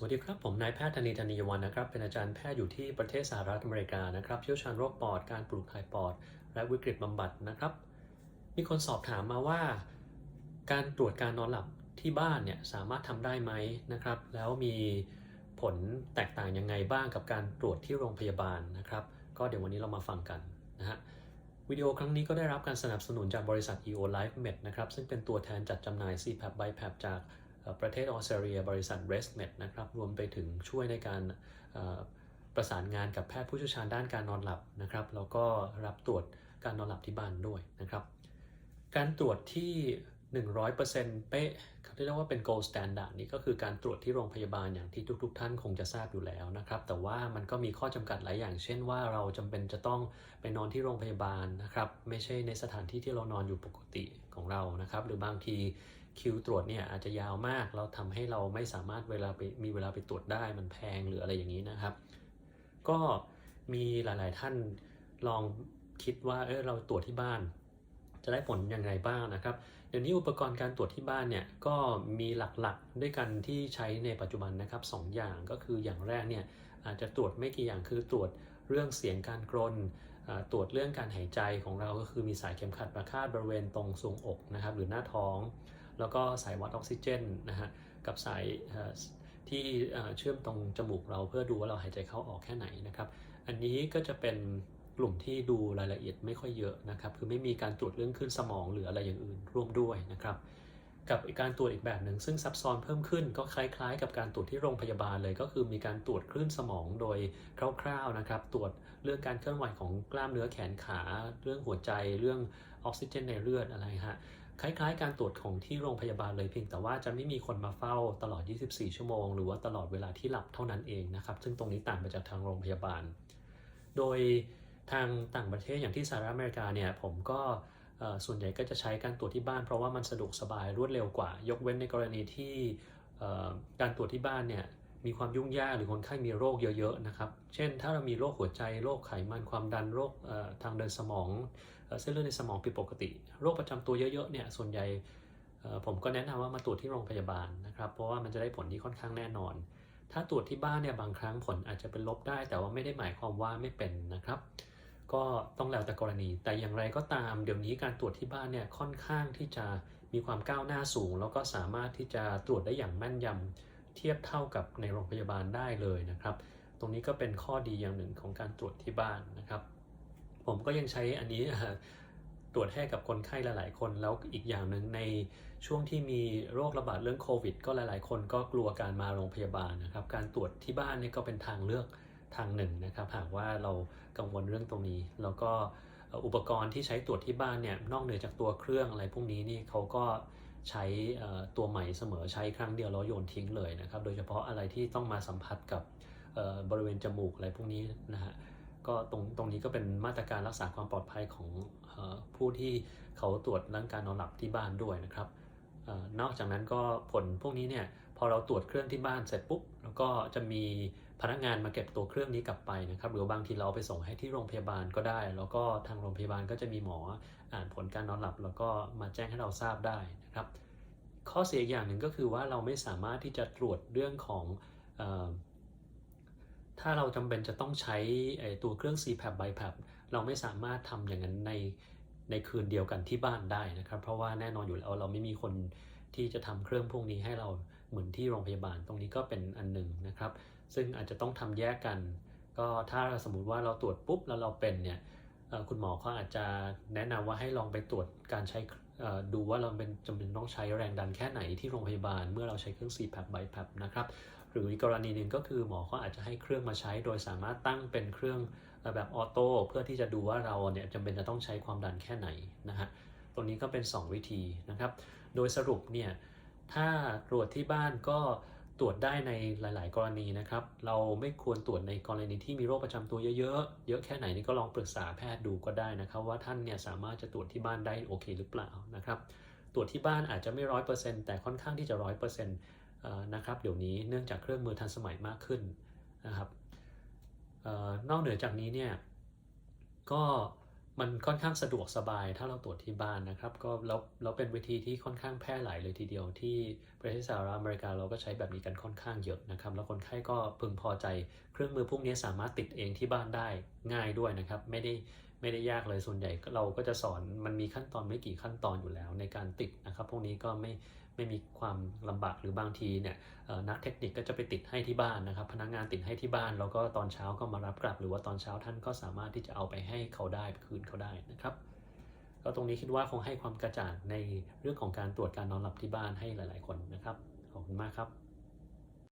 สวัสดีครับ ผมนายแพทย์ธนีธนียวันนะครับ เป็นอาจารย์แพทย์อยู่ที่ประเทศสหรัฐอเมริกานะครับเชี่ยวชาญโรคปอดการปลูกถ่ายปอด และวิกฤตบำบัดนะครับ มีคนสอบถามมาว่า การตรวจการนอนหลับที่บ้านเนี่ยสามารถทำได้ไหมนะครับ แล้วมีผลแตกต่างยังไงบ้างกับการตรวจที่โรงพยาบาลนะครับ ก็เดี๋ยววันนี้เรามาฟังกันนะฮะวิดีโอครั้งนี้ก็ได้รับการสนับสนุนจากบริษัท EO Life Med นะครับซึ่งเป็นตัวแทนจัดจำหน่าย CPAP BiPAP จาก ประเทศออสเตรเลีย บริษัท r e s n e t นะครับรวมไปถึงช่วยในการประสานงานกับแพทย์ผู้เชี่ยวชาญด้านการนอนหลับนะครับแล้วก็รับตรวจการนอนหลับที่บ้านด้วยนะครับ การตรวจที่ 100%เป๊ะเขาเรียกว่าเป็น gold standard นี่ก็คือการตรวจที่โรงพยาบาลอย่างที่ทุก ๆ ท่านคงจะทราบอยู่แล้วนะครับ แต่ว่ามันก็มีข้อจำกัดหลายอย่าง เช่นว่าเราจำเป็นจะต้องไปนอนที่โรงพยาบาลนะครับ ไม่ใช่ในสถานที่ที่เรานอนอยู่ปกติของเรานะครับ หรือบางทีคิวตรวจเนี่ยอาจจะยาวมาก เราทำให้เราไม่สามารถเวลาไปมีเวลาไปตรวจได้มันแพงหรืออะไรอย่างนี้นะครับ ก็มีหลาย ๆ ท่านลองคิดว่าเออเราตรวจที่บ้าน จะได้ผลอย่างไรบ้างนะครับ เดี๋ยวนี้อุปกรณ์การตรวจที่บ้านเนี่ยก็มีหลักๆด้วยกันที่ใช้ในปัจจุบันนะครับสองอย่างก็คืออย่างแรกเนี่ยอาจจะตรวจไม่กี่อย่างคือตรวจเรื่องเสียงการกรนตรวจเรื่องการหายใจของเราก็คือมีสายเข็มขัดประคาดบริเวณตรงทรงอกนะครับหรือหน้าท้อง แล้วก็สายวัดออกซิเจนนะฮะกับสายที่เชื่อมตรงจมูกเราเพื่อดูว่าเราหายใจเข้าออกแค่ไหนนะครับ อันนี้ก็จะเป็น กลุ่มที่ดูรายละเอียดไม่ค่อยเยอะนะครับ คือไม่มีการตรวจเรื่องขึ้นสมองหรืออะไรอย่างอื่นร่วมด้วยนะครับ กับกการตรวจอีกแบบหนึ่งซึ่งซับซ้อนเพิ่มขึ้นก็คล้ายๆ กับการตรวจที่โรงพยาบาลเลย ก็คือมีการตรวจคลื่นสมองโดยคร่าวๆนะครับ ตรวจเรื่องการเคลื่อนไหวของกล้ามเนื้อแขนขา เรื่องหัวใจ เรื่องออกซิเจนในเลือดอะไรฮะคล้ายๆ การตรวจของที่โรงพยาบาลเลยเพียงแต่ว่าจะไม่มีคนมาเฝ้าตลอด 24 ชั่วโมง หรือว่าตลอดเวลาที่หลับเท่านั้นเองนะครับ ซึ่งตรงนี้ต่างไปจากทางโรงพยาบาล โดย ทางต่างประเทศอย่างที่สหรัฐอเมริกาเนี่ยผมก็ส่วนใหญ่ก็จะใช้การตรวจที่บ้าน เพราะว่ามันสะดวกสบายรวดเร็วกว่า ยกเว้นในกรณีที่การตรวจที่บ้านเนี่ยมีความยุ่งยากหรือคนไข้มีโรคเยอะๆนะครับ เช่น ถ้าเรามีโรคหัวใจโรคไขมันความดันโรคทางเดินสมองเส้นเลือดในสมองผิดปกติ โรคประจำตัวเยอะๆเนี่ยส่วนใหญ่ผมก็แนะนำว่ามาตรวจที่โรงพยาบาลนะครับ เพราะว่ามันจะได้ผลที่ค่อนข้างแน่นอน ถ้าตรวจที่บ้านเนี่ยบางครั้งผลอาจจะเป็นลบได้ แต่ว่าไม่ได้หมายความว่าไม่เป็นนะครับ ก็ต้องแล้วแต่กรณี แต่อย่างไรก็ตามเดี๋ยวนี้การตรวจที่บ้านเนี่ยค่อนข้างที่จะมีความก้าวหน้าสูง แล้วก็สามารถที่จะตรวจได้อย่างแม่นยำเทียบเท่ากับในโรงพยาบาลได้เลยนะครับ ตรงนี้ก็เป็นข้อดีอย่างหนึ่งของการตรวจที่บ้านนะครับ ผมก็ยังใช้อันนี้ตรวจให้กับคนไข้หลาย ๆ คน แล้วอีกอย่างหนึ่งในช่วงที่มีโรคระบาดเรื่องโควิด ก็หลาย ๆ คนก็กลัวการมาโรงพยาบาลนะครับ การตรวจที่บ้านนี่ก็เป็นทางเลือก ทางหนึ่งนะครับหากว่าเรากังวลเรื่องตรงนี้ แล้วก็อุปกรณ์ที่ใช้ตรวจที่บ้านเนี่ยนอกเหนือจากตัวเครื่องอะไรพวกนี้นี่เขาก็ใช้ตัวใหม่เสมอใช้ครั้งเดียวแล้วโยนทิ้งเลยนะครับ โดยเฉพาะอะไรที่ต้องมาสัมผัสกับบริเวณจมูกอะไรพวกนี้นะฮะก็ตรงตรงนี้ก็เป็นมาตรการรักษาความปลอดภัยของอผู้ที่เขาตรวจเรื่องการนอนหลับที่บ้านด้วยนะครับอนอกจากนั้นก็ผลพวกนี้เนี่ย พอเราตรวจเครื่องที่บ้านเสร็จปุ๊บแล้วก็จะมีพนักงานมาเก็บตัวเครื่องนี้กลับไปนะครับหรือบางทีเราเอาไปส่งให้ที่โรงพยาบาลก็ได้ แล้วก็ทางโรงพยาบาลก็จะมีหมออ่านผลการนอนหลับ แล้วก็มาแจ้งให้เราทราบได้นะครับ ข้อเสียอย่างหนึ่งก็คือว่าเราไม่สามารถที่จะตรวจเรื่องของอถ้าเราจำเป็นจะต้องใช้ตัวเครื่อง CPAP BiPAP เราไม่สามารถทำอย่างนั้นในในคืนเดียวกันที่บ้านได้นะครับ เพราะว่าแน่นอนอยู่แล้วเราไม่มีคน ที่จะทำเครื่องพวกนี้ให้เราเหมือนที่โรงพยาบาลตรงนี้ก็เป็นอันหนึ่งนะครับ ซึ่งอาจจะต้องทำแยกกัน ก็ถ้าสมมุติว่าเราตรวจปุ๊บแล้วเราเป็นเนี่ยคุณหมอเขาอาจจะแนะนำว่าให้ลองไปตรวจการใช้ดูว่าเราเป็นจำเป็นต้องใช้แรงดันแค่ไหนที่โรงพยาบาล เมื่อเราใช้เครื่อง CPAP BiPAP นะครับหรืออีกกรณีหนึ่งก็คือหมอเขาอาจจะให้เครื่องมาใช้ โดยสามารถตั้งเป็นเครื่องแบบออโต้เพื่อที่จะดูว่าเราเนี่ยจำเป็นจะต้องใช้ความดันแค่ไหนนะฮะ รงนี้ก็เป็น 2 วิธีนะครับ โดยสรุปเนี่ยถ้าตรวจที่บ้านก็ตรวจได้ในหลาย ๆ กรณีนะครับ เราไม่ควรตรวจในกรณีที่มีโรคประจำตัวเยอะ ๆ เยอะแค่ไหนนี่ก็ลองปรึกษาแพทย์ดูก็ได้นะครับ ว่าท่านเนี่ยสามารถจะตรวจที่บ้านได้โอเคหรือเปล่านะครับ ตรวจที่บ้านอาจจะไม่ร้อยเปอร์เซ็นต์แต่ค่อนข้างที่จะร้อยเปอร์เซ็นต์นะครับเดี๋ยวนี้เนื่องจากเครื่องมือทันสมัยมากขึ้นนะครับออนอกเหนือจากนี้เนี่ยก็ มันค่อนข้างสะดวกสบายถ้าเราตรวจที่บ้านนะครับ ก็แล้วแล้วเป็นวิธีที่ค่อนข้างแพร่หลายเลยทีเดียวที่ประเทศสหรัฐอเมริกาเราก็ใช้แบบนี้กันค่อนข้างเยอะนะครับ แล้วคนไข้ก็พึงพอใจเครื่องมือพวกนี้สามารถติดเองที่บ้านได้ง่ายด้วยนะครับ ไม่ได้ ไม่ได้ยากเลยส่วนใหญ่เราก็จะสอนมันมีขั้นตอนไม่กี่ขั้นตอนอยู่แล้วในการติดนะครับ พวกนี้ก็ไม่ไม่มีความลำบากหรือบางทีเนี่ยนักเทคนิคก็จะไปติดให้ที่บ้านนะครับ พนักงานติดให้ที่บ้านแล้วก็ตอนเช้าก็มารับกลับ หรือว่าตอนเช้าท่านก็สามารถที่จะเอาไปให้เขาได้คืนเขาได้นะครับก็ตรงนี้คิดว่าคงให้ความกระจ่างในเรื่องของการตรวจการนอนหลับที่บ้านให้หลาย ๆ คนนะครับขอบคุณมากครับ